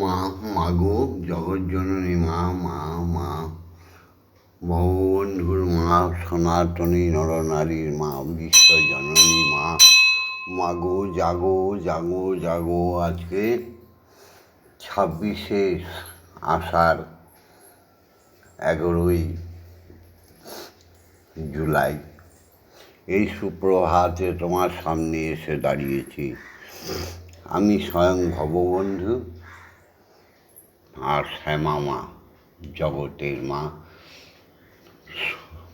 মা, মাগো, জগজ্জননী মা মা মা ভগবন্ধুর মা সনাতনী নরনারীর মা, বিশ্বজননী মা, মাগো, জাগো জাগো জাগো, আজকে ছাব্বিশে আষাঢ় এগারোই জুলাই। এই সুপ্রভাতে তোমার সামনে এসে দাঁড়িয়েছি। আমি স্বয়ং ভববন্ধু। আর শ্যামা মা, জগতের মা,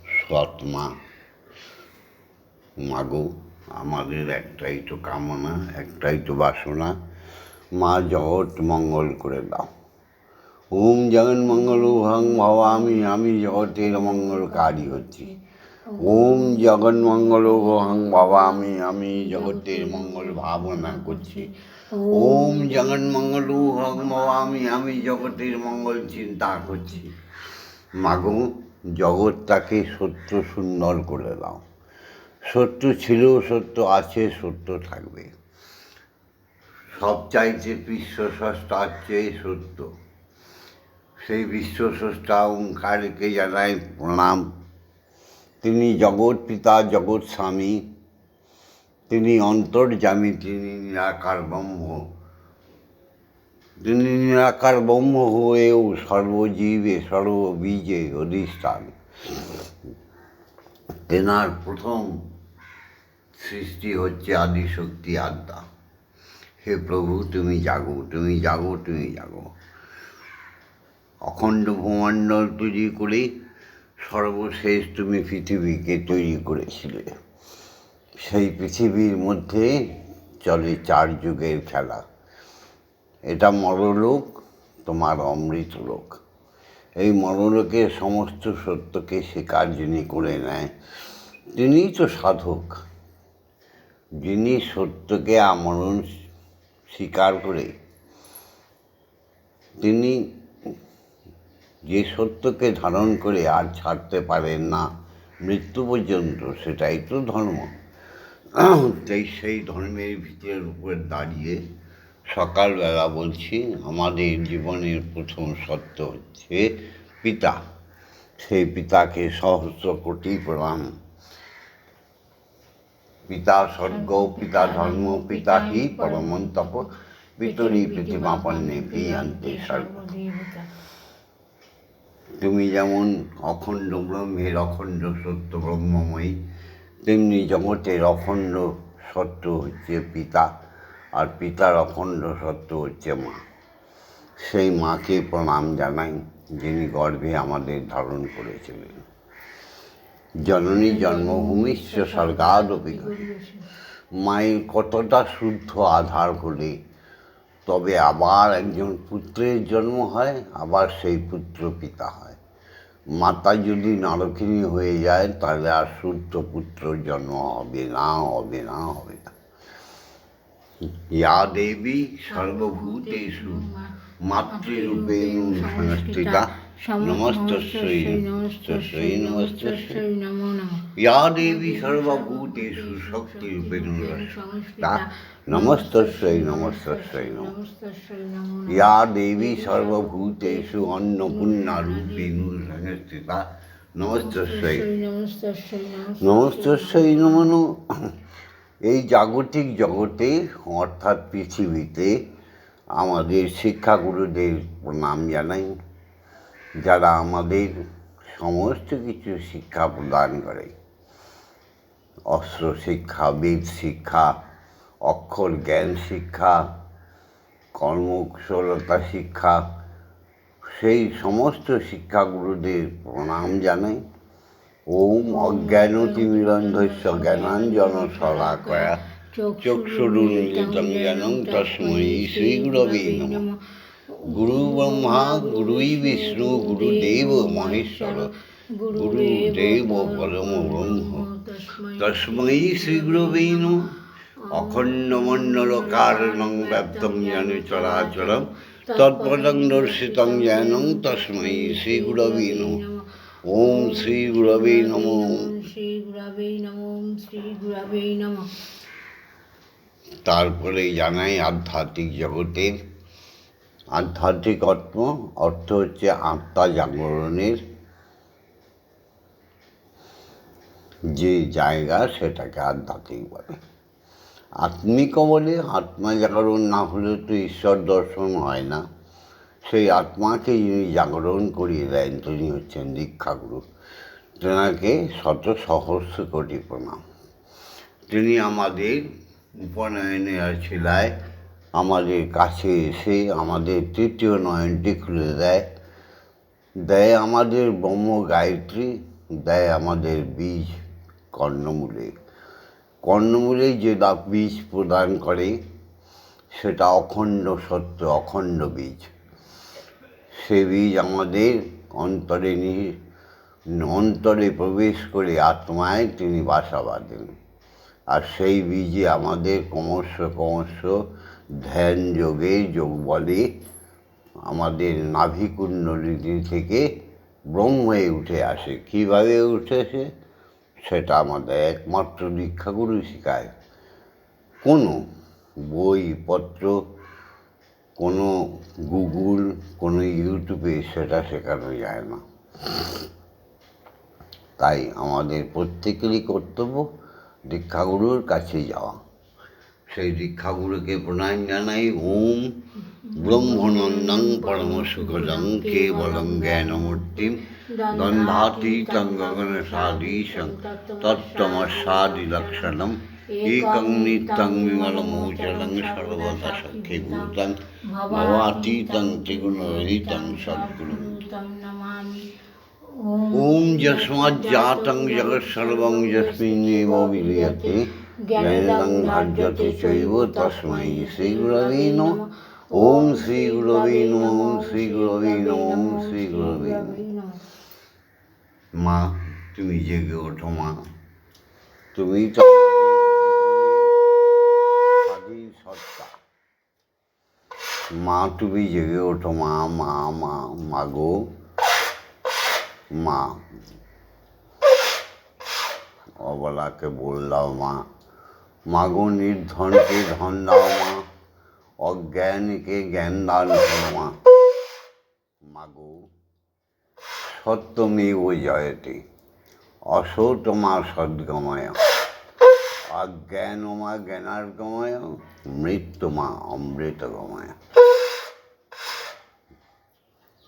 সৎ মা। মাগো, আমাদের একটাই তো কামনা, একটাই তো বাসনা, মা জগৎ মঙ্গল করে দাও। ওম জগন মঙ্গল ভং ভবামি, আমি আমি জগতের মঙ্গলকারী হচ্ছি। ওম জগন মঙ্গল ভং আমি আমি জগতের মঙ্গল ভাবনা করছি। ওম জগন মঙ্গল ভং ভবামি আমি জগতের মঙ্গল চিন্তা করছি। মাগো জগৎটাকে সত্য সুন্দর করে দাও। সত্য ছিল সত্য আছে সত্য থাকবে। সব চাইতে বিশ্বস্রষ্টার চেয়ে সত্য। সেই বিশ্বস্রষ্টা ওঙ্কারকে জানাই প্রণাম। তিনি জগৎ পিতা জগৎ স্বামী তিনি অন্তর্জামী তিনি নিরাকার ব্রহ্ম। তিনি নিরাকার ব্রহ্ম হয়েও সর্বজীবে সর্ববীজে অধিষ্ঠান। তেনার প্রথম সৃষ্টি হচ্ছে আদিশক্তি আত্মা হে প্রভু, তুমি জাগো তুমি জাগো তুমি জাগো। অখণ্ড ভূমণ্ডল তৈরি করে সর্বশেষ তুমি পৃথিবীকে তৈরি করেছিলে। সেই পৃথিবীর মধ্যে চলে চার যুগের খেলা। এটা মরলোক, তোমার অমৃত লোক এই মরলোকের সমস্ত সত্যকে স্বীকার যিনি করে নেয়। তিনিই তো সাধক। যিনি সত্যকে আমরণ স্বীকার করে, তিনি যে সত্যকে ধারণ করে আর ছাড়তে পারেন না, মৃত্যু পর্যন্ত সেটাই তো ধর্ম। তাই সেই ধর্মের ভিতরের উপর দাঁড়িয়ে সকালবেলা বলছি, আমাদের জীবনের প্রথম সত্য হচ্ছে পিতা। সেই পিতাকে সহস্র কোটি প্রণাম। পিতা স্বর্গ, পিতা ধর্ম, পিতা হি পরমন্তপ। পিতরি পৃথিমাপন্নে পিয়ান্তে সর্ব তুমি যেমন অখণ্ড ব্রহ্মের অখণ্ড সত্য ব্রহ্মময়ী তেমনি জগতের অখণ্ড সত্য হচ্ছে পিতা, আর পিতার অখণ্ড সত্য হচ্ছে মা। সেই মাকে প্রণাম জানাই, যিনি গর্ভে আমাদের ধারণ করেছিলেন। জননী জন্মভূমিশ্চ স্বর্গাদপি মায়ের কতটা শুদ্ধ আধার হলে, তবে আবার একজন পুত্রের জন্ম হয়, আবার সেই পুত্র পিতা হয়। মাতা যদি নারকিনী হয়ে যায়, তাহলে আর সূর্য পুত্র জন্ম হবে না হবে না হবে না। ইয়া দেবী সর্বভূতেষু মাতৃরূপে সংস্থিতা নমস্তস্যৈ নমস্তস্যৈ নমস্তস্যৈ নমো নমঃ ইয়া দেবী সর্বভূতেষু শক্তিরূপেণ সংস্থিতা নমস্তস্যৈ নমস্তস্যৈ নমঃ। নমস্তস্যৈ নমো নমঃ। ইয়া দেবী সর্বভূতেষু অন্নপূর্ণারূপেণ সংস্থিতা নমস্তস্যৈ নমস্তস্যৈ নমস্তস্যৈ নমস্তস্যই নমন এই জাগতিক জগতে অর্থাৎ পৃথিবীতে আমাদের শিক্ষাগুরুদের প্রণাম জানাই। যারা আমাদের সমস্ত কিছু শিক্ষা প্রদান করে। অস্ত্র শিক্ষা বেদ শিক্ষা অক্ষর জ্ঞান শিক্ষা কর্মকুশলতা শিক্ষা সেই সমস্ত শিক্ষাগুরুদের প্রণাম জানাই। ওম অজ্ঞানতিমিরন্ধস্য জ্ঞানাঞ্জন শলাকয়া চক্ষুরুন্মিলিতং জ্ঞানং তস্मै শ্রীগুরবে নমঃ। গুরু ব্রহ্মা, গুরুই বিষ্ণু, গুরুদেব মহেশ্বর, গুরুদেব পরম ব্রহ্ম। তস্मै শ্রীগুরবে নমঃ। অখণ্ডমণ্ডলকারণং ব্যাপ্তং জ্ঞান চরাচরম। তৎপদং দর্শিতং জ্ঞানং তস্मै শ্রীগুরবে নমঃ। ওম শ্রী গুরবে নমঃ। শ্রী গুরবে নমঃ শ্রী গুরবে নমঃ তারপরে জানাই আধ্যাত্মিক জগতের আধ্যাত্মিক অর্থ অর্থ হচ্ছে আত্মা জাগরণের যে জায়গা সেটাকে আধ্যাত্মিক বলে। আত্মিক বলে আত্মা জাগরণ না হলে তো ঈশ্বর দর্শন হয় না। সেই আত্মাকে যিনি জাগরণ করিয়ে দেন, তিনি হচ্ছেন দীক্ষাগুরু। তেনাকে শত সহস্র কোটি প্রণাম। তিনি আমাদের উপনয়নের শিলায় আমাদের কাছে এসে আমাদের তৃতীয় নয়নটি খুলে দেয়। দেয় আমাদের ব্রহ্ম গায়ত্রী দেয় আমাদের বীজ কর্ণমূলে। কর্ণমূলে যে বীজ প্রদান করে, সেটা অখণ্ড সত্য অখণ্ড বীজ। সে বীজ আমাদের অন্তরে অন্তরে প্রবেশ করে আত্মায় তিনি বাসা বাঁধেন। আর সেই বীজে আমাদের ক্রমশ ক্রমশ ধ্যান যোগে যোগ বলে আমাদের নাভিকুণ্ডলিনী থেকে ব্রহ্মে উঠে আসে। কীভাবে উঠেছে সেটা আমাদের একমাত্র দীক্ষাগুরু শেখায়। কোনো বইপত্র, কোনো গুগল, কোনো ইউটিউবে সেটা শেখানো যায় না। তাই আমাদের প্রত্যেকেরই কর্তব্য দীক্ষাগুরুর কাছে যাওয়া। সেই দীক্ষাগুরুকে প্রণাম জানাই ওম ব্রহ্মনন্দং পরম সুখদং কেবলং জ্ঞানমূর্তিম দ্বন্দ্বাতীতং গগন সাদীশং তত্তমসাদি লক্ষণম একং নিত্যং বিমলমোচলং সর্বদা সখীভূতং ভবাতীতং ত্রিগুণরহিতং সদ্গুরু নমামি ॐ यस्माज्जातं जगत्सर्वं यस्मिन्नेव विलीयते জ্ঞানদাং ধার্যতে চৈব তস্মাই শ্রীগুরবে নম ওম শ্রীগুরবে নম ওম শ্রীগুরবে নম ওম শ্রীগুরবে মা তুমি জেগে ওঠো মা। তুমি তো মা তুমি জেগে ওঠো মা মা মা মাগো মা। অবলাকে বললাম মা। মাগো নির্ধনকে ধন দাও মা অজ্ঞানীকে জ্ঞান দান করো মা। মাগো সত্যমেব জয়তে অসৌতমা সদ্গময় অজ্ঞানমা জ্ঞানার্গময় মৃত্যুমা অমৃতগময়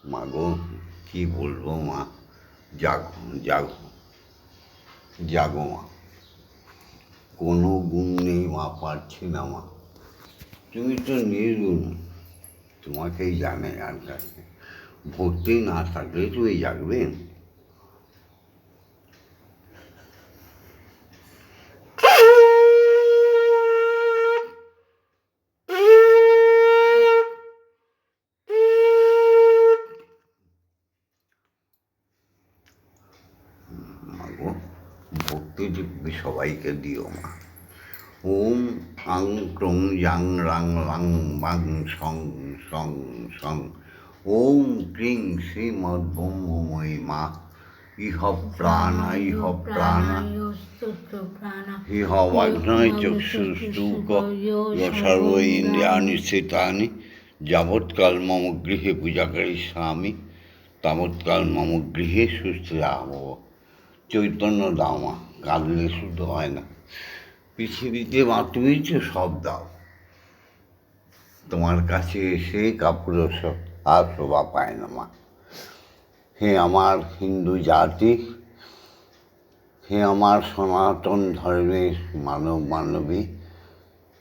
মাগো, কি বলব মা? জাগো জাগো জাগো মা। কোনো গুণ নেই, মা পারছি না, মা। তুমি তো নির্গুণ। তোমাকেই জানে আর কাছে ভক্তি না থাকলে তুমি জাগবেন মাগো দিব্যি সবাইকে দিও মা। ওম আং ক্রং ইয়াং রাং রাং বাং সং সং সং। ওম ক্রিং শ্রীমদ ব্রহ্মময়ী মা। ইহ প্রাণ ইহ প্রাণ। ইহ বাগ্নয় চক্ষুষ্টুক সর্ব ইন্দ্রিয়াণি স্থিতানি। যাবৎকাল মম গৃহে পূজা স্বামী। তাবৎকাল মম গৃহে সুস্থ চৈতন্য দাও মা। কাঁদলে শুদ্ধ হয় না। পৃথিবীতে মা তুমি তো সব দাও। তোমার কাছে এসে কাপড় সব আর শোভা পায় না মা। হে আমার হিন্দু জাতি, হে আমার সনাতন ধর্মের মানব মানবী,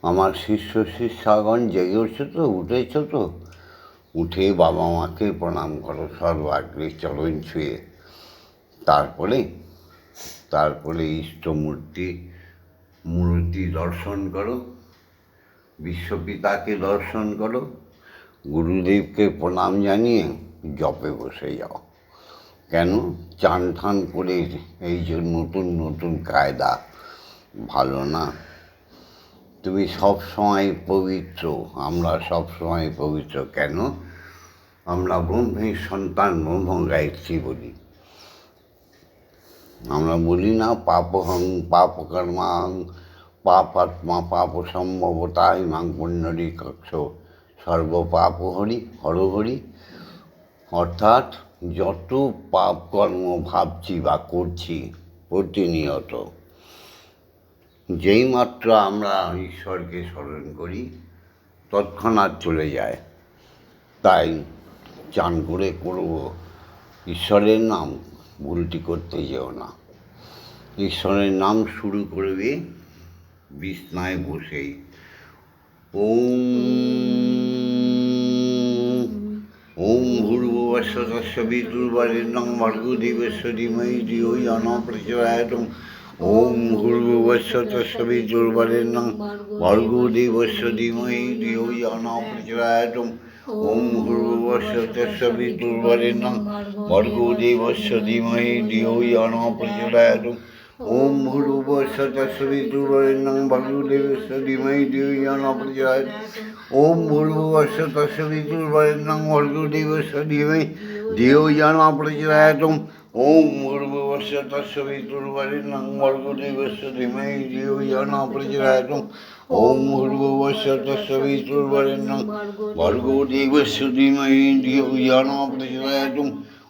আমার শিষ্য শিষ্যাগণ জেগে উঠছো তো, উঠেছো তো? উঠে বাবা মাকে প্রণাম করো, সর্বাগ্রে চরণ ছুঁয়ে। তারপরে তারপরে ইষ্টমূর্তি, মূর্তি দর্শন করো, বিশ্বপিতাকে দর্শন করো, গুরুদেবকে প্রণাম জানিয়ে জপে বসে যাও। কেন? চান ঠান করে এই যে নতুন নতুন কায়দা ভালো না। তুমি সব সময় পবিত্র, আমরা সব সময় পবিত্র। কেন? আমরা ব্রহ্মের সন্তান, ব্রহ্ম গায়ত্রী বলি। আমরা বলি না, পাপহং, পাপকর্মাং, পাপাত্মা পাপ সম্ভবতাই মাং পুণ্যরি কক্ষ। সর্বপাপ হরি, হরহরি। অর্থাৎ যত পাপ কর্ম ভাবছি বা করছি প্রতিনিয়ত, যেই মাত্র আমরা ঈশ্বরকে স্মরণ করি, তৎক্ষণাৎ চলে যায়। তাই চান করে করব। ঈশ্বরের নাম ভুলটি করতে যেও না। ঈশ্বরের নাম শুরু করবে বিছনায় বসেই। ওম ওম ভূর্ভুবস্বতস্য বিদুর্বরেণ্যং ভর্গদেবস্য ধীমহি ধিয়ো য়ো প্রচোদয়াৎ ওম ভূর্ভুবস্বতস্য বিদুর্বরেণ্যং ভর্গদেবস্য ধীমহি ধিয়ো য়ো প্রচোদয়াৎ ওম ভূর্ভুবস্বতস্য বিদুর্বরেণ্যং ভর্গদেবস্য ধীমহি ধিয়ো য়ো প্রচোদয়াৎ ওম ভূর্ভুবস্বতস্য বিদুর্বরেণ্যং ভর্গদেবস্য ধীমহি ধিয়ো য়ো প্রচোদয়াৎ ওম ভূর্ভুবস্য তস্য বিদুর্বরেণ্যং ভর্গদেবস্য ধীমহি ধিয়ো য়ো প্রচোদয়াৎ ওম ভূর্ভুবস্য তস্য বিদুর্বরেণ্যং ভর্গদেবস্য ধীমহি ধিয়ো প্রচোদয়াৎ ওম ভূর্ভুবস্য তস্য বিদুর্বরেণ্যং ভর্গদেবস্য ধীমহি ধিয়ো য়ো প্রচোদয়াৎ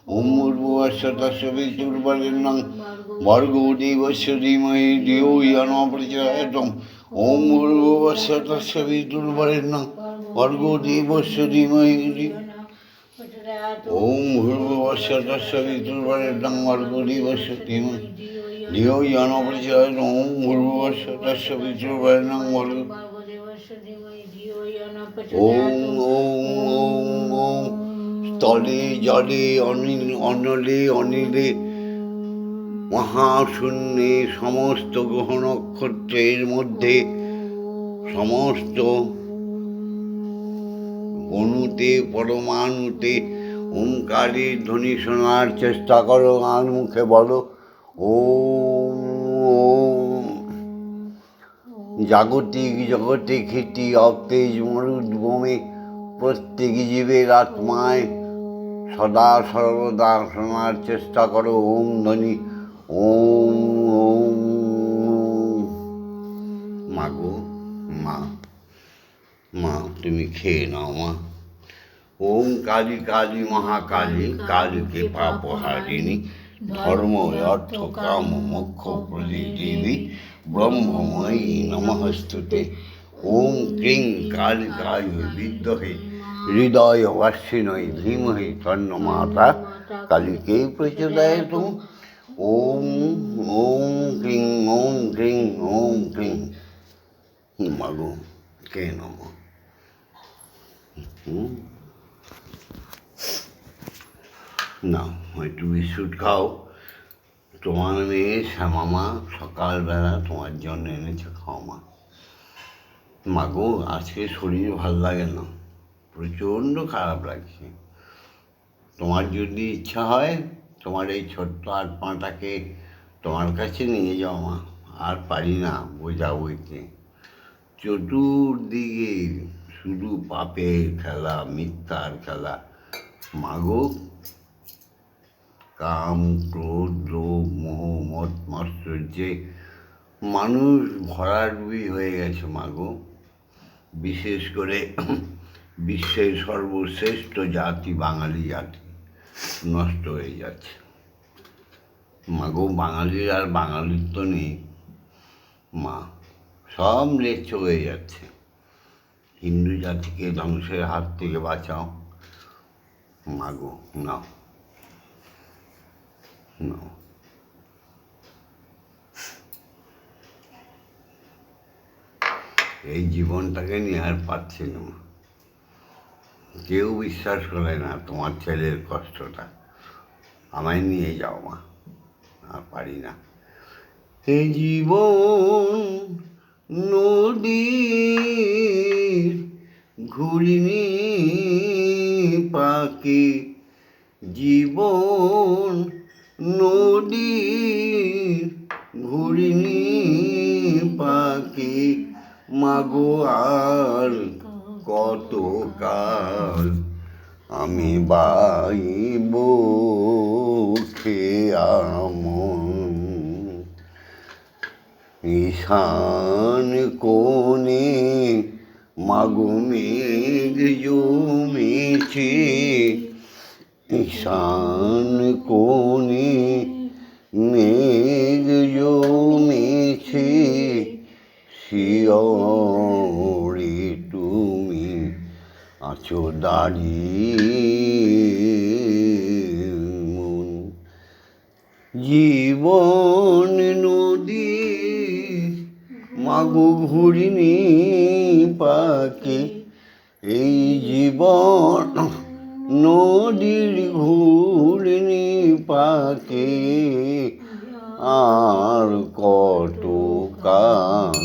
ওম ভূর্ভুবস্য তস্য বিদুর্বরেণ্যং ভর্গদেবস্য ধীমহি ধিয়ো য়ো প্রচোদয়াৎ ওম ভূর্ভুবস্য তস্য বিদুর্বরেণ্যং ভর্গদেবস্য ধীমহি ধিয়ো ওম ধিয়ো ওম ভর্গ ওম ওম ওম জলে অনিল অনলে অনিলে মহাশূন্যে সমস্ত গ্রহ নক্ষত্রের মধ্যে সমস্ত অণুতে পরমাণুতে ওঙ্কারের ধ্বনি শোনার চেষ্টা করো আর মুখে বলো। ও জাগতিক জগতে খ্যাতি অবতেজ মরুদ বোমে প্রত্যেক জীবের আত্মায় সদা সর্বদা শোনার চেষ্টা করো, ওম ধ্বনি। ওম ওম। মাগো মা মা, তুমি খেয়ে নাও, মা। ওম কালী কালী মহাকালী কালীকে পাপ হারিণী ধর্ম অর্থ কাম মোক্ষ দেবী ব্রহ্মময়ী নমস্তুতে। ওম ক্রিং কালিকায় বিদ্মহে হৃদয় বাসিনয় ধীমহি তন্ন মাতা কালীকে প্রচোদয়াত। ওম ওম ক্রিং ওম ক্রিং ওম ক্রিং। মাগো কে নম? হুম না, একটু বিস্কুট খাও। তোমার মেয়ে শ্যামামা সকালবেলা তোমার জন্য এনেছে খাও মা মাগো, আজকে শরীর ভালো লাগে না। প্রচণ্ড খারাপ লাগছে। তোমার যদি ইচ্ছা হয়, তোমার এই ছোট্ট হাত পাটাকে তোমার কাছে নিয়ে যাও মা আর পারি না বোঝা বইতে চতুর্দিকে শুধু পাপের খেলা, মিথ্যার খেলা। মাগো কাম, ক্রোধ, লোভ, মোহ মত মাশ্চর্যে মানুষ ভরাডুবি হয়ে গেছে মাগো বিশেষ করে বিশ্বের সর্বশ্রেষ্ঠ জাতি, বাঙালি জাতি, নষ্ট হয়ে যাচ্ছে। মাগো বাঙালির আর বাঙালিত্ব নেই। মা, সব লেচ্ছ হয়ে যাচ্ছে। হিন্দু জাতিকে ধ্বংসের হাত থেকে বাঁচাও। মাগো নাও। নাও এই জীবনটাকে নিয়ে আর পাচ্ছি না। কেউ বিশ্বাস করে না তোমার ছেলের কষ্টটা। আমায় নিয়ে যাও মা। আর পারি না। এই জীবন নদীর ঘুরিনি পাখি। জীবন নদীর ঘুরিনি পাখি। মাগো আর কত কাল আমি বাইব খেয়ামন ঈশান কোণে মাগো মেঘ জমেছে। ঈশান কোণে মেঘ জমেছে, শিয়রে তুমি আছো দাঁড়িয়ে মন। জীবন নদী, মাগো ঘুরিনি পাকে এই জীবন নদীর ঘুরনি পাকে আর কত কাল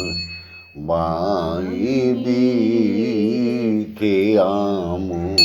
বাইবি কে আমন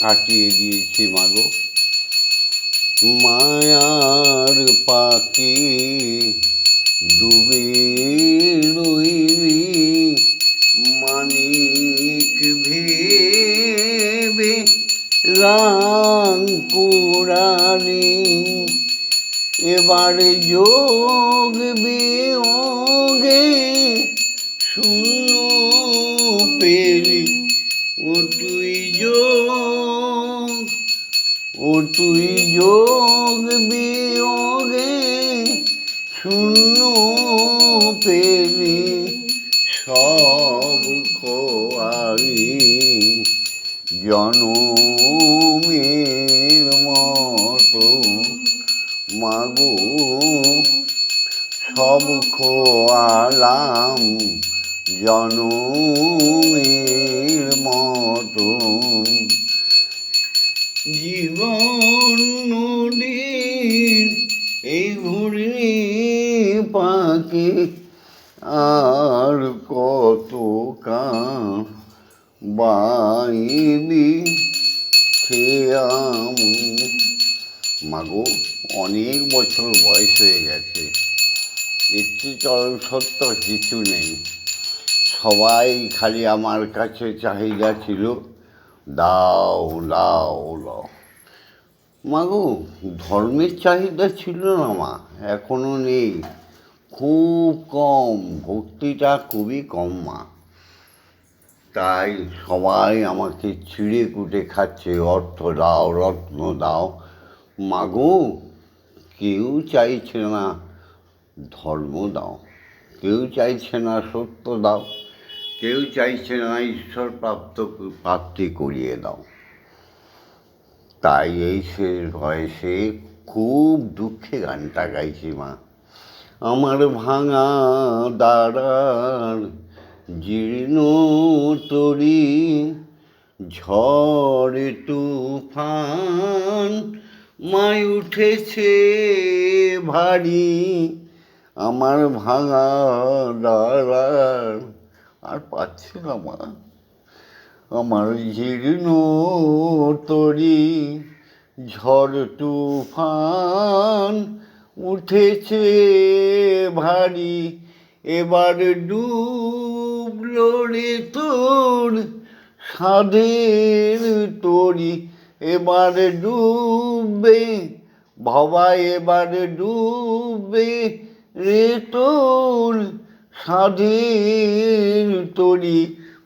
কাটিয়ে দিয়েছি মাগো। মায়ার পাখি ডুবে রইলি, মানিক ভেবে রাং কুড়ালি এবার যোগ বিয়োগে শূন্য পেলি, ও তুই যোগ তুই যোগ বিয়োগে শূন্য পেলি সব খোয়ালি জনমের মতো মাগো। সব খোয়ালাম জনমের মতো জীবন নদীর এই ঘুরনি পাখি আর কত বাইবি খেয়াম। মাগো, অনেক বছর বয়স হয়ে গেছে। চেয়ে চরম সত্য, কিছু নেই। সবাই খালি আমার কাছে চাহিদা ছিল দাও দাও। দাও মাগো ধর্মের চাহিদা ছিল না মা এখনও নেই। খুব কম, ভক্তিটা খুবই কম মা। তাই সবাই আমাকে ছিঁড়ে কুটে খাচ্ছে, অর্থ দাও, রত্ন দাও। মাগো কেউ চাইছে না ধর্ম দাও। কেউ চাইছে না সত্য দাও। কেউ চাইছে না ঈশ্বর প্রাপ্ত প্রাপ্তি করিয়ে দাও। তাই এই সে বয়সে খুব দুঃখে গানটা গাইছি মা। আমার ভাঙা দাঁড়ার জীর্ণ তরি, ঝড় তুফান, মাই উঠেছে ভারী। আমার ভাঙা দাঁড়ার আর পাচ্ছে না মা। আমার জীর্ণ তরি ঝড় তুফান উঠেছে ভারী। এবার ডুবলো রে তোর সাধের তরি। এবার ডুববে, ভবা এবার ডুববে রে তোর সাধের তরি।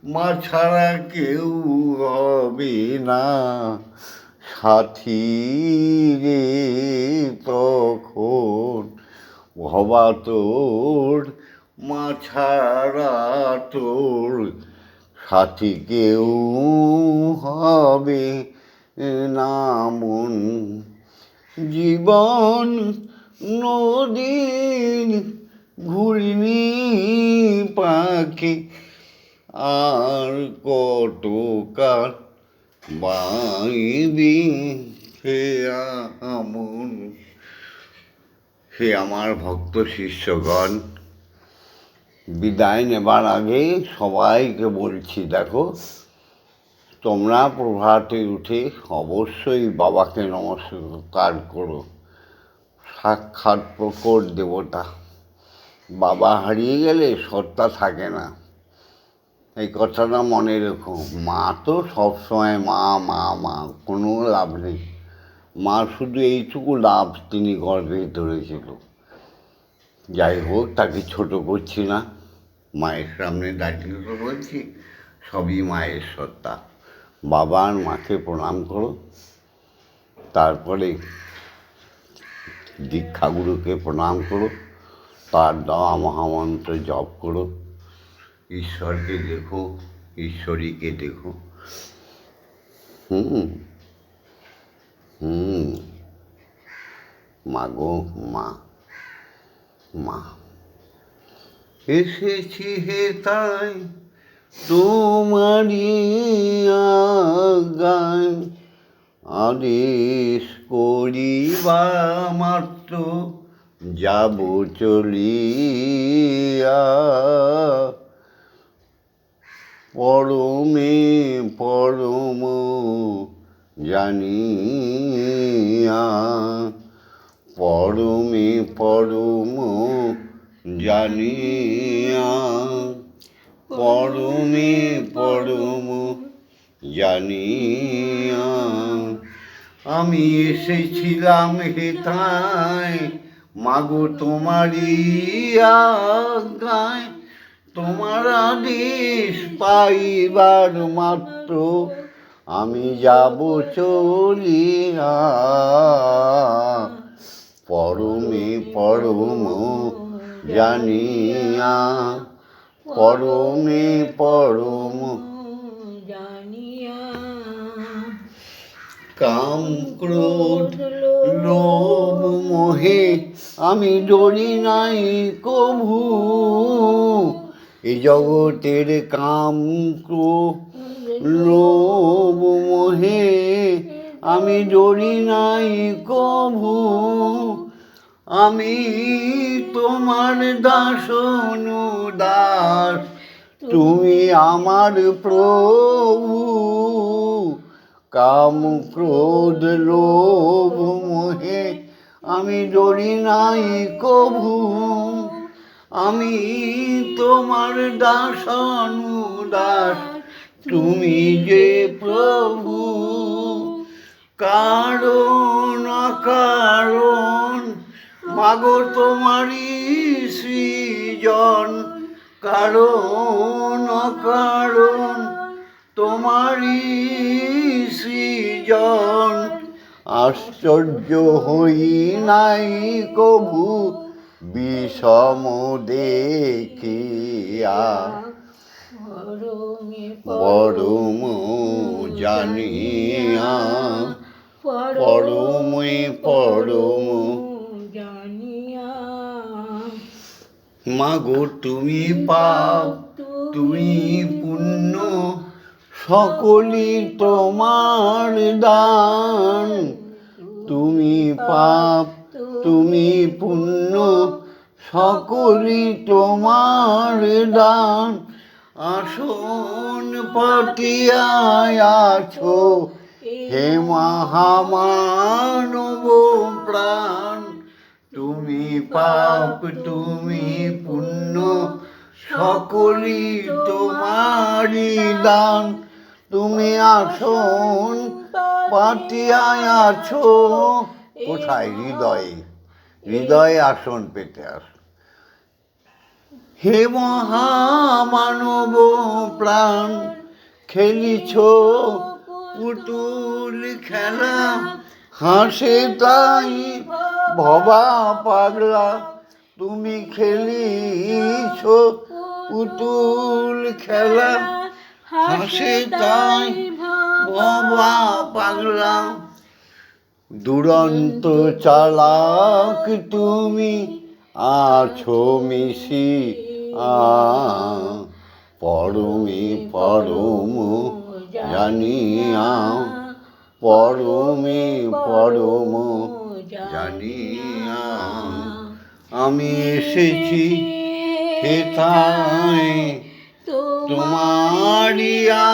মা ছাড়া কেউ হবে না। সাথী রে তখন ভবা তোর মা ছাড়া তোর। সাথী কেউ হবে না মন। জীবন নদীর ঘুরনি পাখি আর কত কাল বাইবি হে আমন। হে আমার ভক্ত শিষ্যগণ, বিদায় নেবার আগে সবাইকে বলছি, দেখো, তোমরা প্রভাতে উঠে অবশ্যই বাবাকে নমস্কার করো। সাক্ষাৎ প্রকট দেবতা। বাবা হারিয়ে গেলে সত্তা থাকে না। এই কথাটা মনে রেখো। মা তো সবসময় মা মা মা, কোনো লাভ নেই। মা শুধু এইটুকু লাভ তিনি গর্ভে ধরেছিল। যাই হোক, তাকে ছোট করছি না। মায়ের সামনে দাঁড়িয়ে তো বলছি, সবই মায়ের সত্তা। বাবা আর মাকে প্রণাম করো। তারপরে দীক্ষাগুরুকে প্রণাম করো। তার দেওয়া মহামন্ত্র জপ করো। ঈশ্বরকে দেখো, ঈশ্বরীকে দেখো। হুম হুম, মা গো, মা মা। এসেছি হে তাই তোমারই আগায় আদেশ করিবা মাত্র, যাব চলিয়া। পরমে পরম জানিয়া। পরমে পরম জানিয়া। পরমে পরম জানিয়া। আমি এসেছিলাম হেথায়, মাগো তোমারই আজ্ঞায়। তোমার আদেশ পাইবার মাত্র আমি যাব চলিয়া। পরমে পরম জানিয়া পরমে পরম জানিয়া। কাম ক্রোধ লোভ মোহে আমি ডরি নাই কভু। এই জগতের কাম লোভ মোহে, আমি ডরি নাই কভু। আমি তোমার দাস দাস, তুমি আমার প্রভু। কাম ক্রোধ লোভ মোহে, আমি ডরি নাই কভু। আমি তোমার দাস দাস তুমি যে প্রভু, কারণ কারণ মাগো তোমারই সৃজন। কারণ কারণ তোমারই সৃজন। আশ্চর্য হই নাই কভু বিষম দেখিয়া পরম জানিয়া পরমে পরম জানিয়া মাগো, তুমি পাও, তুমি পুণ্য, সকলই তোমার দান। তুমি পাপ তুমি পুণ্য সকলি তোমার দান। আসন পাতিয়ায় আছো, হে মহামানব প্রাণ। তুমি পাপ, তুমি পুণ্য সকলি তোমারই দান। তুমি আসন পাতিয়ায় আছো, কোথায় হৃদয়ে? হৃদয়ে আসন পেতে আস। হে মহামানব প্রাণ, খেলিছ পুতুল খেলা, হাসে তাই ভবা পাগলা, তুমি খেলিছ পুতুল খেলা, হাসে তাই ভবা পাগলা দুরন্ত চালাক তুমি, আছো মিশি পরমে পরম জানিয়া, পরমে পরম জানিয়া। আমি এসেছি হেথায় তোমারিয়া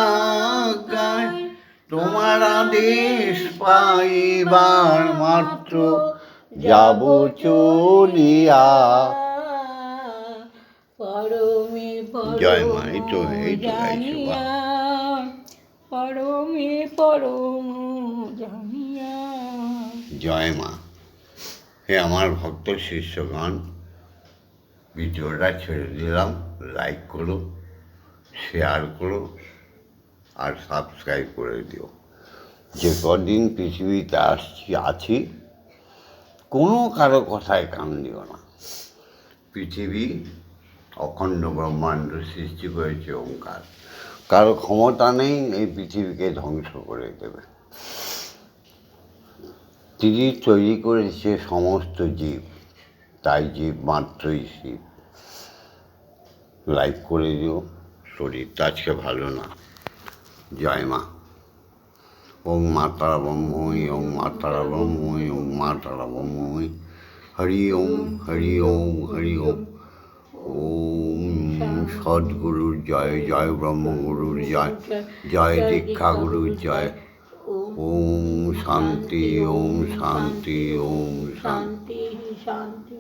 আজ্ঞায়। তোমার আদেশ পাইবার মাত্র যাব চলিয়া। পরমে জয় মা, এই তো, এই তো গাইছো, পরমে পরম জানিয়া। জয় মা। হে আমার ভক্ত শিষ্যগণ ভিডিওটা ছেড়ে দিলাম। লাইক করো শেয়ার করো আর সাবস্ক্রাইব করে দিও। যে কদিন পৃথিবীতে আসছি, আছি, কোনো কারও কথায় কান দিও না। পৃথিবী অখণ্ড ব্রহ্মাণ্ড সৃষ্টি করেছে ওঙ্কার। কারও ক্ষমতা নেই, এই পৃথিবীকে ধ্বংস করে দেবে। তিনি তৈরি করেছে সমস্ত জীব, তাই জীব মাত্রই শিব। লাইক করে দিও, শরীরটা আজকে ভালো না। জয় মা ওং মাতারা ব্রহ্মই ওং মাতারা ব্রহ্মই ওং মাতারা ব্রহ্মই হরি ওম হরি ওম হরি ওম। ওম সদ্গুরুর জয় জয় ব্রহ্মগুরুর জয় জয় দীক্ষা গুরুর জয়। ওম শান্তি ওম শান্তি ওম শান্তি শান্তি।